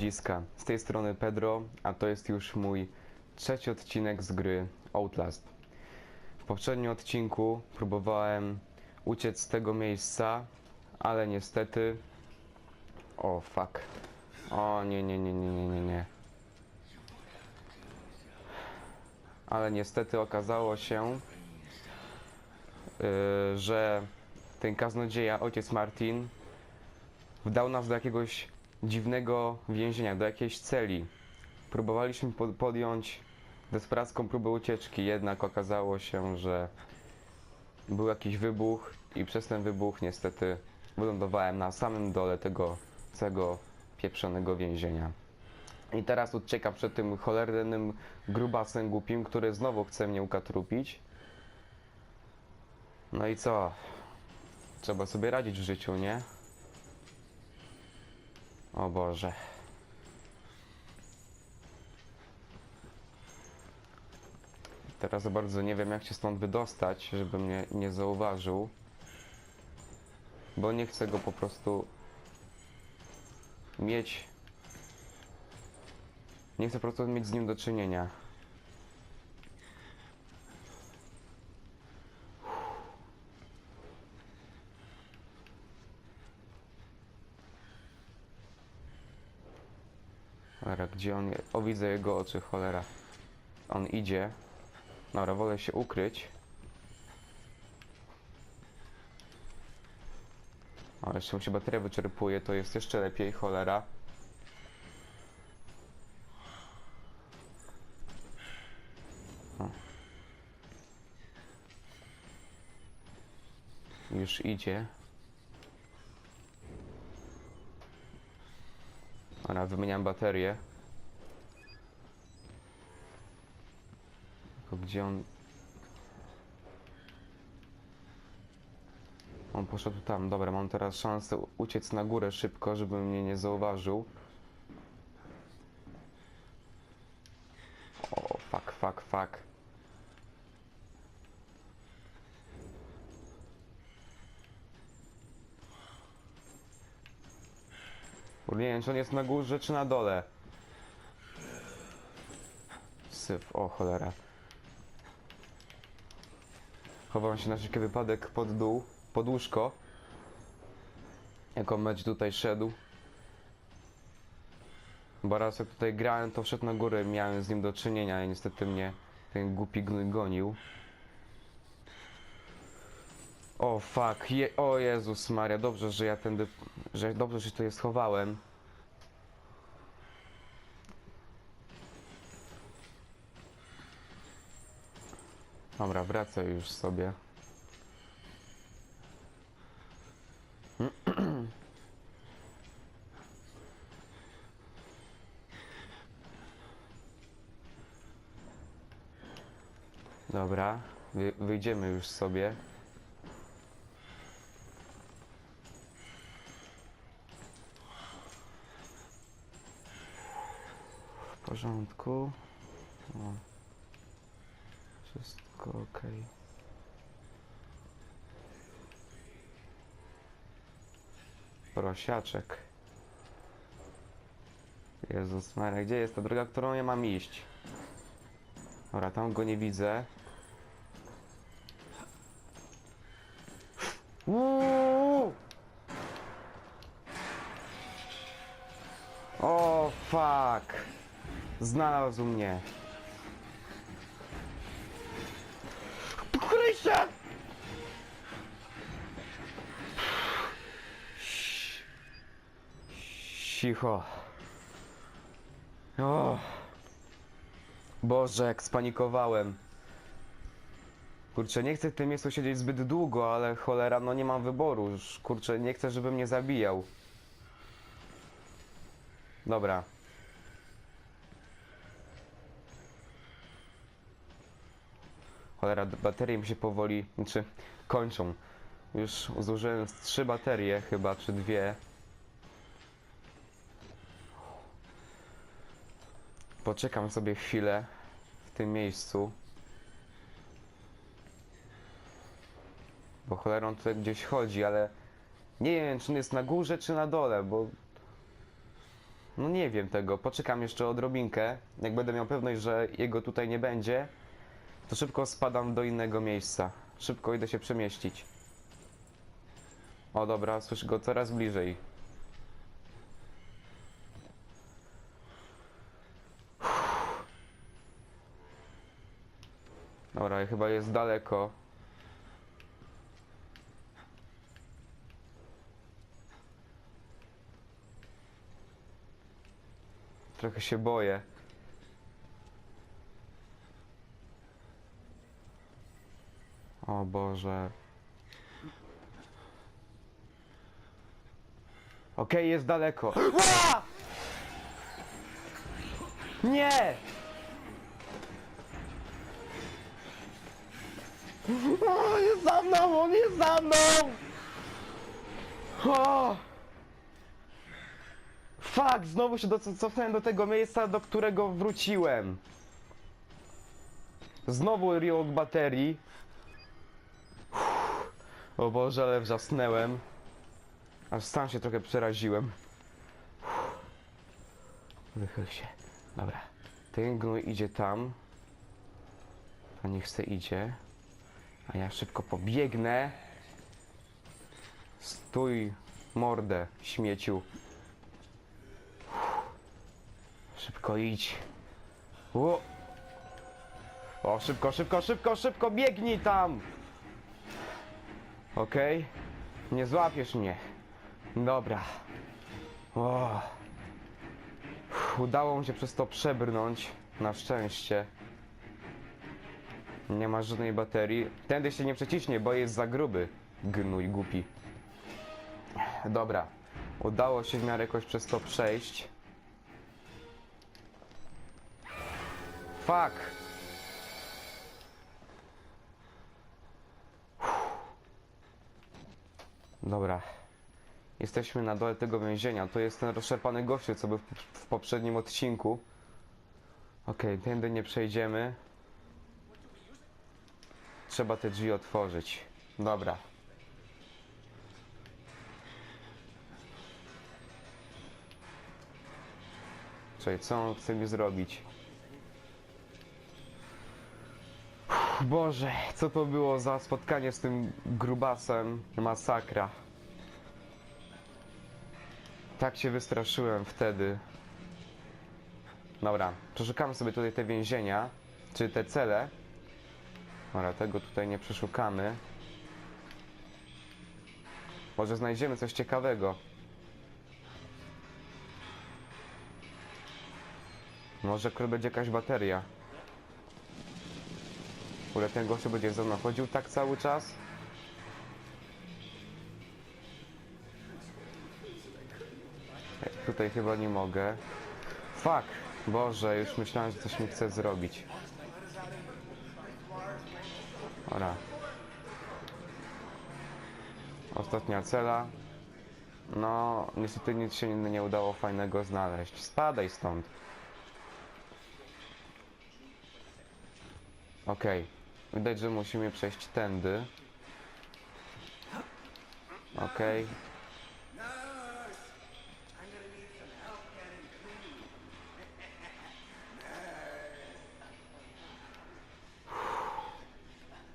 ludziska, z tej strony Pedro, a to jest już mój trzeci odcinek z gry Outlast. W poprzednim odcinku próbowałem uciec z tego miejsca, ale niestety... O fuck. O nie, nie, nie, nie, nie, nie, nie. Ale niestety okazało się, yy, że ten kaznodzieja, ojciec Martin, wdał nas do jakiegoś dziwnego więzienia, do jakiejś celi. Próbowaliśmy po- podjąć desperacką próbę ucieczki, jednak okazało się, że był jakiś wybuch i przez ten wybuch niestety wylądowałem na samym dole tego całego pieprzonego więzienia. I teraz uciekam przed tym cholernym grubasem głupim, który znowu chce mnie ukatrupić. No i co? Trzeba sobie radzić w życiu, nie? O Boże. Teraz bardzo nie wiem jak się stąd wydostać, żeby mnie nie zauważył. Bo nie chcę go po prostu mieć. Nie chcę po prostu mieć z nim do czynienia. Cholera, gdzie on jest? O, widzę jego oczy, cholera. On idzie. Dobra, wolę się ukryć. O, jeszcze mu się bateria wyczerpuje, to jest jeszcze lepiej, cholera. Już idzie. Dobra, wymieniam baterię. Tylko gdzie on... On poszedł tam. Dobra, mam teraz szansę uciec na górę szybko, żeby mnie nie zauważył. O, fuck, fuck, fuck. Kurde, Nie wiem, czy on jest na górze, czy na dole. Syf, o cholera. Chowam się na wszelki wypadek pod dół, pod łóżko. Jako mecz tutaj szedł. Bo raz jak tutaj grałem, to wszedł na górę, miałem z nim do czynienia i niestety mnie ten głupi gnój gonił. O fuck, Je o Jezus Maria, dobrze, że ja tędy, że dobrze, że to je schowałem. Dobra, wracaj już sobie. Dobra, wy wyjdziemy już sobie. W porządku. O. Wszystko ok. Prosiaczek. Jezus Maria, gdzie jest ta droga, którą ja mam iść? Dobra, tam go nie widzę. Uuu! O, fuck! Znalazł mnie. Się! Cicho. O. Boże, jak spanikowałem. Kurczę, nie chcę w tym miejscu siedzieć zbyt długo, ale cholera, no nie mam wyboru. Kurczę, nie chcę, żeby mnie zabijał. Dobra. Cholera, baterie mi się powoli, znaczy kończą. Już zużyłem trzy baterie chyba, czy dwie. Poczekam sobie chwilę w tym miejscu. Bo cholerą tutaj gdzieś chodzi, ale nie wiem, czy on jest na górze, czy na dole, bo No nie wiem tego, poczekam jeszcze odrobinkę. Jak będę miał pewność, że jego tutaj nie będzie, to szybko spadam do innego miejsca. Szybko idę się przemieścić. O dobra, słyszę go coraz bliżej. Dobra, chyba jest daleko. Trochę się boję. O Boże. Okej, jest daleko. Nie! O, jest za mną, on jest za mną! O! Fuck, znowu się cofnąłem do tego miejsca, do którego wróciłem. Znowu reload baterii. O Boże, ale wrzasnęłem. Aż sam się trochę przeraziłem. Uff. Wychyl się. Dobra. Ten gnój idzie tam. To niech se idzie. A ja szybko pobiegnę. Stój, mordę, śmieciu. Szybko idź. O! o, szybko, szybko, szybko, szybko, biegnij tam! Okej. Nie złapiesz mnie. Dobra. O. Udało mi się przez to przebrnąć. Na szczęście. Nie ma żadnej baterii. Tędy się nie przeciśnie, bo jest za gruby. Gnój głupi. Dobra. Udało się w miarę jakoś przez to przejść. Fuck! Dobra. Jesteśmy na dole tego więzienia. To jest ten rozszarpany gościu, co był w, poprzednim odcinku. Okej, tędy nie przejdziemy. Trzeba te drzwi otworzyć. Dobra. Czekaj, co on chce mi zrobić? Boże, co to było za spotkanie z tym grubasem? Masakra. Tak się wystraszyłem wtedy. Dobra, przeszukamy sobie tutaj te więzienia, czy te cele. Dobra, tego tutaj nie przeszukamy. Może znajdziemy coś ciekawego. Może będzie jakaś bateria. W ogóle ten gościu będzie ze mną chodził tak cały czas? Tutaj chyba nie mogę. Fuck! Boże, już myślałem, że coś mi chce zrobić. Ora. Ostatnia cela. No, niestety nic się nie udało fajnego znaleźć. Spadaj stąd. Okej. Widać, że musimy przejść tędy. Okej.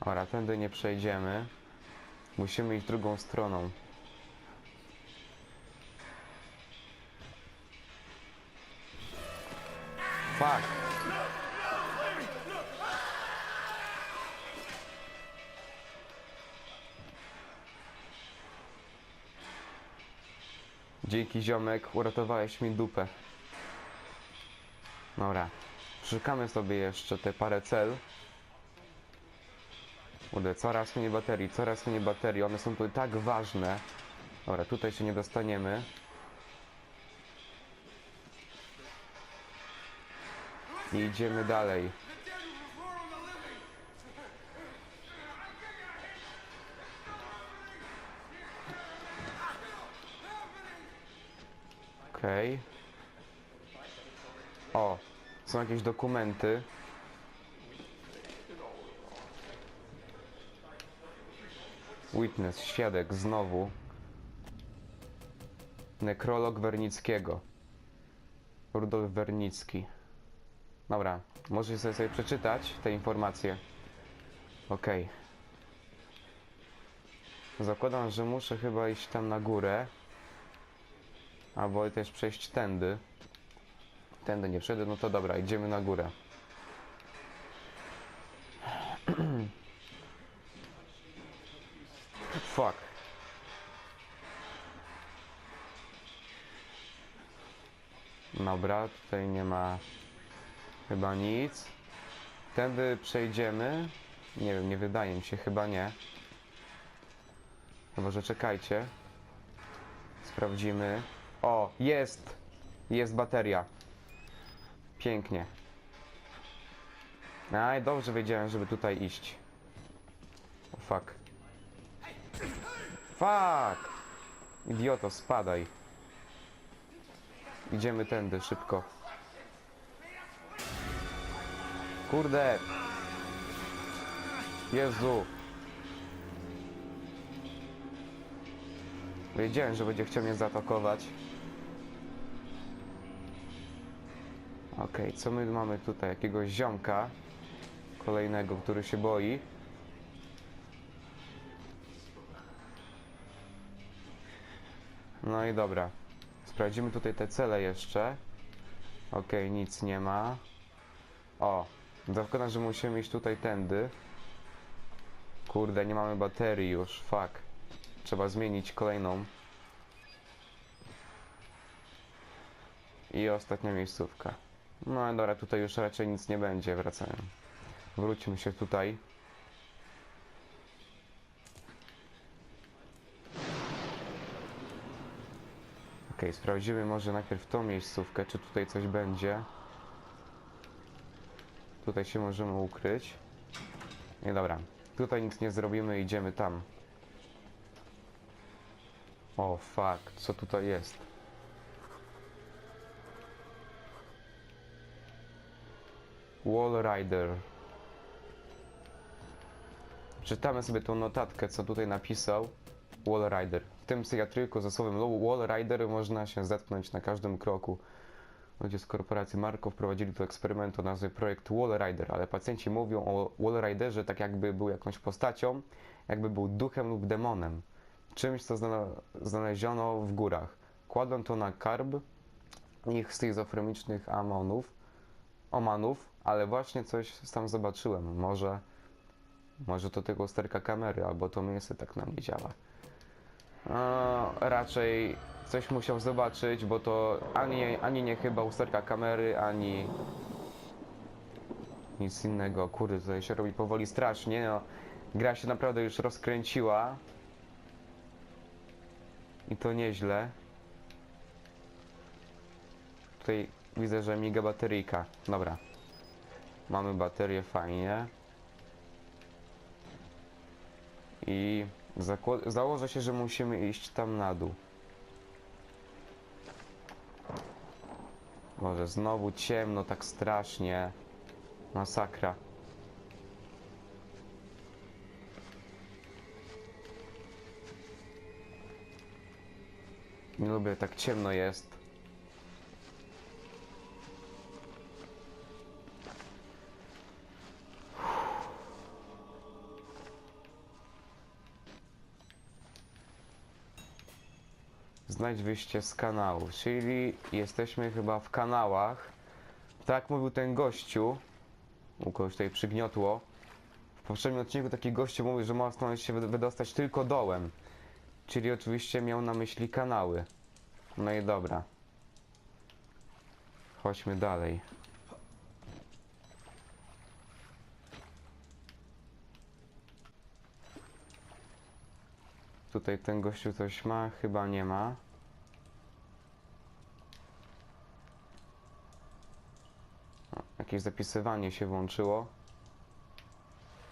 Ora, tędy nie przejdziemy. Musimy iść drugą stroną. Dzięki ziomek, uratowałeś mi dupę. Dobra. Szukamy sobie jeszcze te parę cel. Kurde, coraz mniej baterii, coraz mniej baterii. One są tu tak ważne. Dobra, tutaj się nie dostaniemy. I idziemy dalej. Okej. O, są jakieś dokumenty. Witness, świadek, znowu. Nekrolog Wernickiego. Rudolf Wernicki. Dobra, możecie sobie, sobie przeczytać te informacje. Okej. Zakładam, że muszę chyba iść tam na górę. Albo też przejść tędy. Tędy nie przejdę, no to dobra, idziemy na górę. Fuck. Dobra, tutaj nie ma chyba nic. Tędy przejdziemy. Nie wiem, nie wydaje mi się, chyba nie. No może czekajcie. Sprawdzimy. O, jest! Jest bateria. Pięknie. Aj, dobrze wiedziałem, żeby tutaj iść. O fuck. Fuck! Idioto, spadaj. Idziemy tędy, szybko. Kurde! Jezu! Wiedziałem, że będzie chciał mnie zaatakować. Okej, co my mamy tutaj? Jakiegoś ziomka kolejnego, który się boi. No i dobra. Sprawdzimy tutaj te cele jeszcze. Okej, nic nie ma. O, zakładam, że musimy iść tutaj tędy. Kurde, nie mamy baterii już, fuck. Trzeba zmienić kolejną. I ostatnia miejscówka. No dobra, tutaj już raczej nic nie będzie, wracałem. Wróćmy się tutaj. Okej, sprawdzimy może najpierw tą miejscówkę, czy tutaj coś będzie. Tutaj się możemy ukryć. Nie, dobra. Tutaj nic nie zrobimy, idziemy tam. O, fuck, co tutaj jest? Wall Rider. Czytamy sobie tą notatkę, co tutaj napisał Wall Rider. W tym psychiatryku ze słowem Wall Rider można się zetknąć na każdym kroku. Ludzie z korporacji Marko wprowadzili tu eksperyment o nazwie projekt Wall Rider, ale pacjenci mówią o Wall Riderze tak jakby był jakąś postacią, jakby był duchem lub demonem. Czymś, co znale- znaleziono w górach. Kładą to na karb ich schizofrenicznych amonów, omanów, ale właśnie coś tam zobaczyłem. Może, może to tylko sterka kamery, albo to miejsce tak na mnie działa. No, raczej coś musiał zobaczyć, bo to ani, ani nie chyba usterka kamery, ani nic innego. Kurde, tutaj się robi powoli strasznie. No, gra się naprawdę już rozkręciła. I to nieźle. Tutaj widzę, że miga bateryjka. Dobra. Mamy baterię, fajnie. I założę się, że musimy iść tam na dół. Może znowu ciemno, tak strasznie. Masakra. Nie lubię, tak ciemno jest. Znajdź wyjście z kanału, czyli jesteśmy chyba w kanałach. Tak mówił ten gościu, u kogoś tutaj przygniotło. W poprzednim odcinku taki gościu mówił, że można się wy- wydostać tylko dołem. Czyli oczywiście miał na myśli kanały. No i dobra. Chodźmy dalej. Tutaj ten gościu coś ma? Chyba nie ma. Jakieś zapisywanie się włączyło.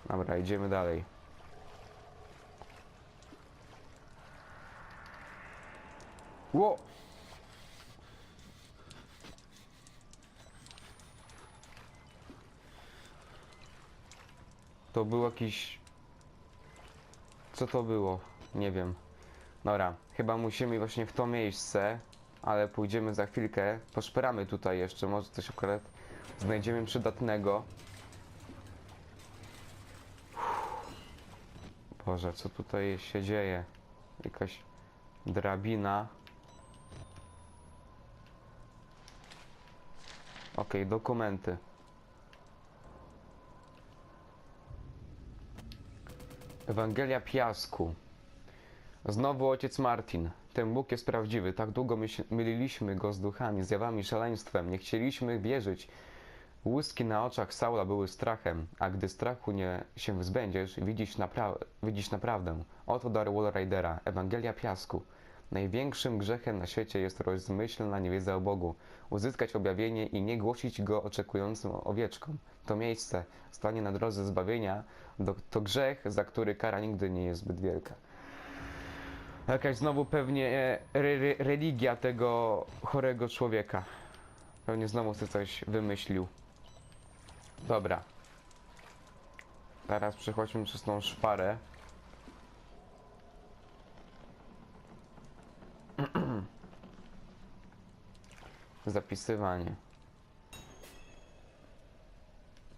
Dobra, idziemy dalej. Ło! To był jakiś... Co to było? Nie wiem. Dobra, chyba musimy właśnie w to miejsce. ale pójdziemy za chwilkę, poszperamy tutaj jeszcze, może coś akurat znajdziemy przydatnego. Boże, co tutaj się dzieje? Jakaś drabina. Okej, dokumenty. Ewangelia Piasku. Znowu ojciec Martin. Ten Bóg jest prawdziwy. Tak długo myliliśmy go z duchami, zjawami, szaleństwem. Nie chcieliśmy wierzyć. Łuski na oczach Saula były strachem, a gdy strachu nie się wzbędziesz, widzisz, napra- widzisz naprawdę. Oto dar Wallridera, Ewangelia Piasku. Największym grzechem na świecie jest rozmyślna niewiedza o Bogu. Uzyskać objawienie i nie głosić go oczekującym owieczkom. To miejsce, stanie na drodze zbawienia, to grzech, za który kara nigdy nie jest zbyt wielka. Jakaś znowu pewnie e, re, religia tego chorego człowieka. Pewnie znowu sobie coś wymyślił. Dobra. Teraz przechodźmy przez tą szparę. Zapisywanie.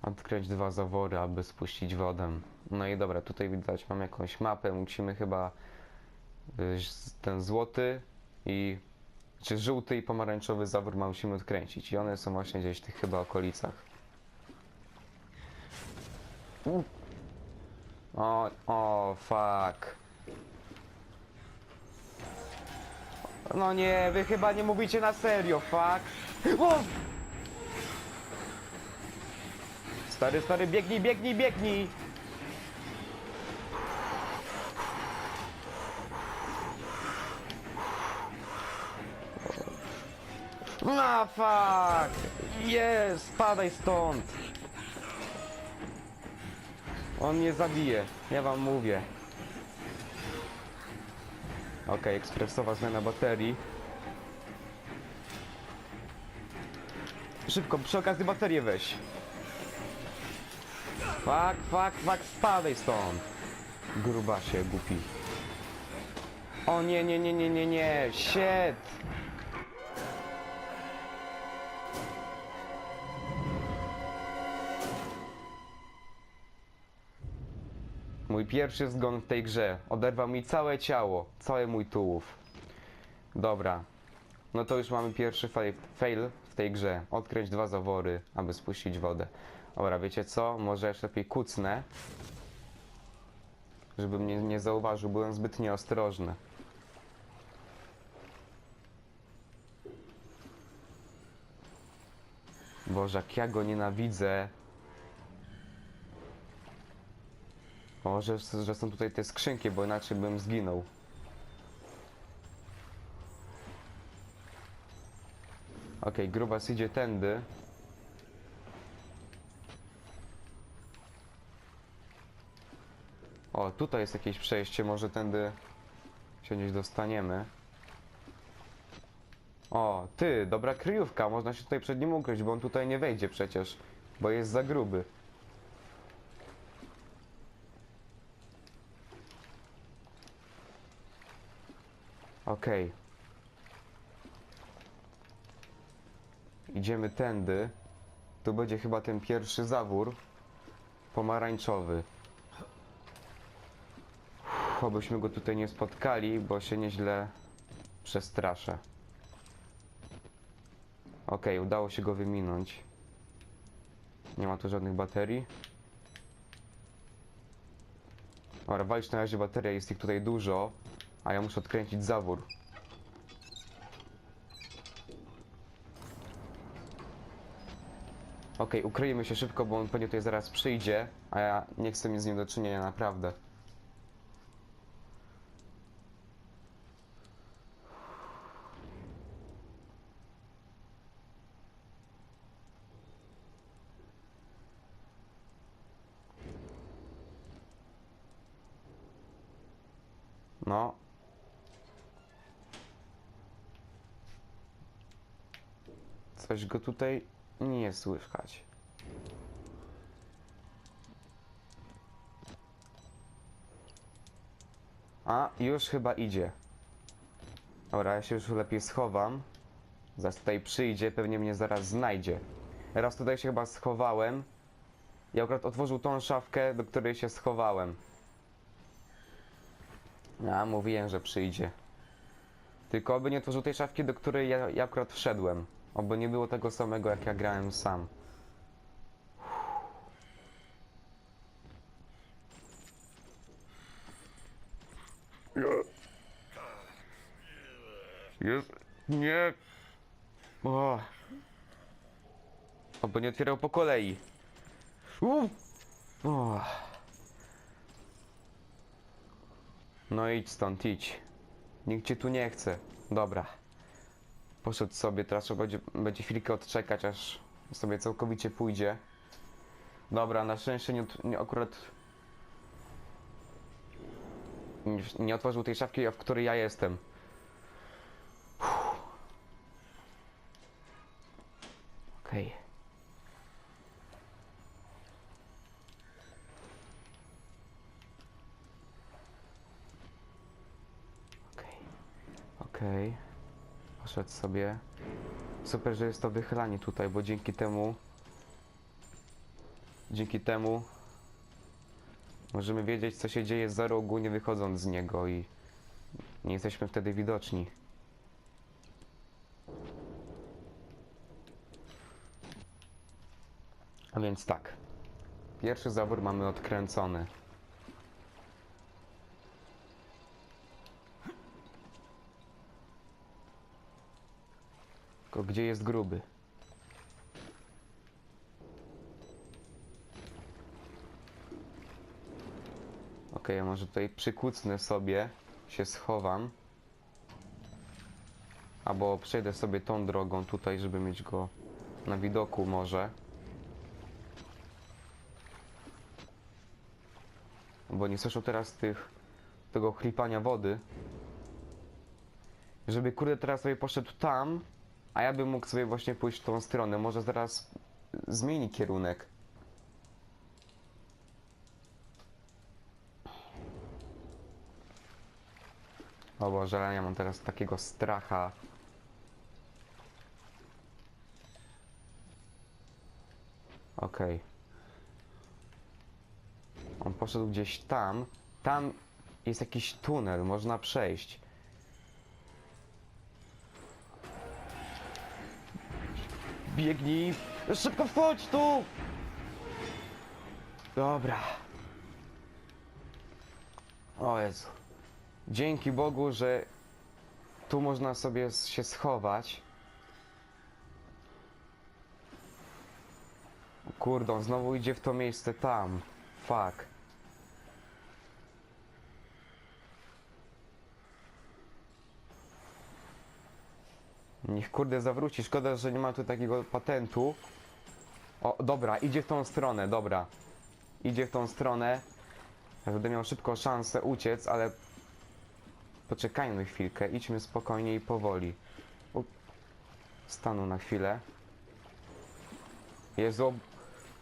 Odkryć dwa zawory, aby spuścić wodę. No i dobra, tutaj widać, mam jakąś mapę. Musimy chyba y, ten złoty i czy żółty i pomarańczowy zawór ma musimy odkręcić. I one są właśnie gdzieś w tych chyba okolicach. O, o, fuck. No nie, wy chyba nie mówicie na serio, fuck. Stary, stary, biegnij, biegnij, biegnij! No fuck! Jest! Spadaj stąd! On mnie zabije, ja wam mówię. Okej, ekspresowa zmiana baterii. Szybko, przy okazji baterię weź. Fuck, fuck, fuck, spadaj stąd! Grubasie, głupi. O nie, nie, nie, nie, nie, nie, shit! Mój pierwszy zgon w tej grze. Oderwał mi całe ciało, cały mój tułów. Dobra. No to już mamy pierwszy fail, w tej grze. Odkręć dwa zawory, aby spuścić wodę. Dobra, wiecie co? Może jeszcze lepiej kucnę. Żeby mnie nie zauważył, byłem zbyt nieostrożny. Boże, jak ja go nienawidzę. Może, że są tutaj te skrzynki, bo inaczej bym zginął. Okej, grubas idzie tędy. O, tutaj jest jakieś przejście, może tędy się gdzieś dostaniemy. O, ty, dobra kryjówka, można się tutaj przed nim ukryć, bo on tutaj nie wejdzie przecież, bo jest za gruby. Okej. Idziemy tędy. Tu będzie chyba ten pierwszy zawór. Pomarańczowy. Uff, Obyśmy go tutaj nie spotkali, bo się nieźle przestraszę. Okej, udało się go wyminąć. Nie ma tu żadnych baterii. Dobra, walić na razie bateria, jest ich tutaj dużo, a ja muszę odkręcić zawór. Okej, ukryjmy się szybko, bo on pewnie tutaj zaraz przyjdzie, a ja nie chcę mieć z nim do czynienia naprawdę. No. Coś go tutaj nie słychać. A, już chyba idzie. Dobra, ja się już lepiej schowam. Zaraz tutaj przyjdzie, pewnie mnie zaraz znajdzie. Raz tutaj się chyba schowałem. I akurat otworzył tą szafkę, do której się schowałem. A, mówiłem, że przyjdzie. Tylko oby nie otworzył tej szafki, do której ja, ja akurat wszedłem. Oby nie było tego samego, jak ja grałem sam. Jest... Nie... O. Oby nie otwierał po kolei. O. No idź stąd, idź. Nikt cię tu nie chce. Dobra. Poszedł sobie, teraz trzeba będzie, będzie chwilkę odczekać, aż sobie całkowicie pójdzie. Dobra, na szczęście nie, nie akurat... Nie otworzył tej szafki, w której ja jestem. Okej. Okej. Okej. Poszedł sobie. Super, że jest to wychylanie tutaj, bo dzięki temu dzięki temu możemy wiedzieć co się dzieje za rogu nie wychodząc z niego i nie jesteśmy wtedy widoczni. A więc tak. Pierwszy zabór mamy odkręcony. Tylko gdzie jest gruby? Okej, ja może tutaj przykucnę sobie, się schowam. Albo przejdę sobie tą drogą tutaj, żeby mieć go na widoku może. Bo nie słyszę teraz tych, tego chlipania wody. Żeby kurde teraz sobie poszedł tam, a ja bym mógł sobie właśnie pójść w tą stronę. Może zaraz zmieni kierunek. O Boże, ja mam teraz takiego stracha. Okej. On poszedł gdzieś tam. Tam jest jakiś tunel, można przejść. Biegnij! Szybko wchodź tu! Dobra. O Jezu. Dzięki Bogu, że tu można sobie się schować. Kurde, on znowu idzie w to miejsce tam. Fuck. Niech kurde zawróci. Szkoda, że nie ma tu takiego patentu. O, dobra, idzie w tą stronę, dobra. Idzie w tą stronę. Będę miał szybko szansę uciec, ale poczekajmy chwilkę, idźmy spokojnie i powoli. U... Stanął na chwilę. Jezu,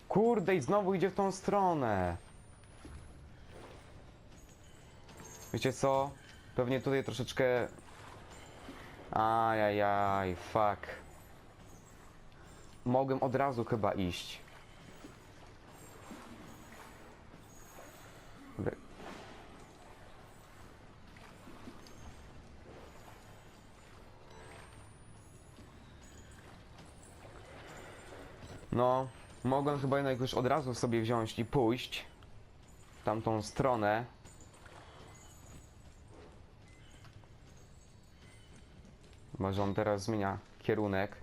kurde i znowu idzie w tą stronę. Wiecie co? Pewnie tutaj troszeczkę... Ajajaj, fuck. Mogłem od razu chyba iść. No, mogłem chyba jednak już od razu sobie wziąć i pójść w tamtą stronę. Może on teraz zmienia kierunek.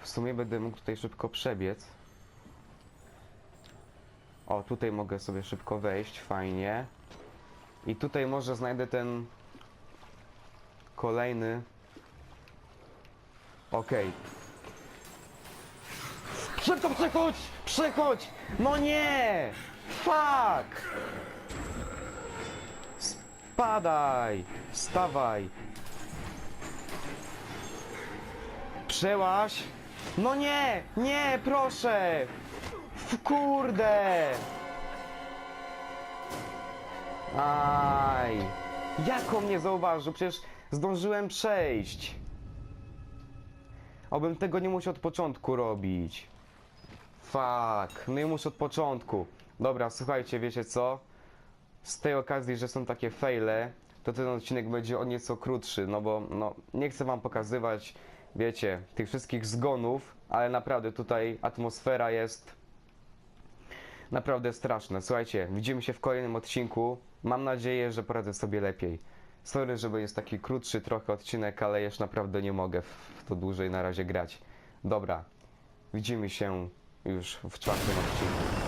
W sumie będę mógł tutaj szybko przebiec. O, tutaj mogę sobie szybko wejść, fajnie. I tutaj może znajdę ten kolejny. Okej. Szybko przechodź! Przechodź! No nie! Fuck! Spadaj! Wstawaj! Przełaś! No nie! Nie, proszę! W kurde! Aj! Jak on mnie zauważył? Przecież zdążyłem przejść. Obym tego nie musiał od początku robić. Fuck, no i muszę od początku. Dobra, słuchajcie, wiecie co? Z tej okazji, że są takie faile, to ten odcinek będzie o nieco krótszy, no bo no, nie chcę wam pokazywać, wiecie, tych wszystkich zgonów, ale naprawdę tutaj atmosfera jest naprawdę straszna. Słuchajcie, widzimy się w kolejnym odcinku. Mam nadzieję, że poradzę sobie lepiej. Sorry, że jest taki krótszy trochę odcinek, ale już naprawdę nie mogę w to dłużej na razie grać. Dobra, widzimy się już w czwartym odcinku.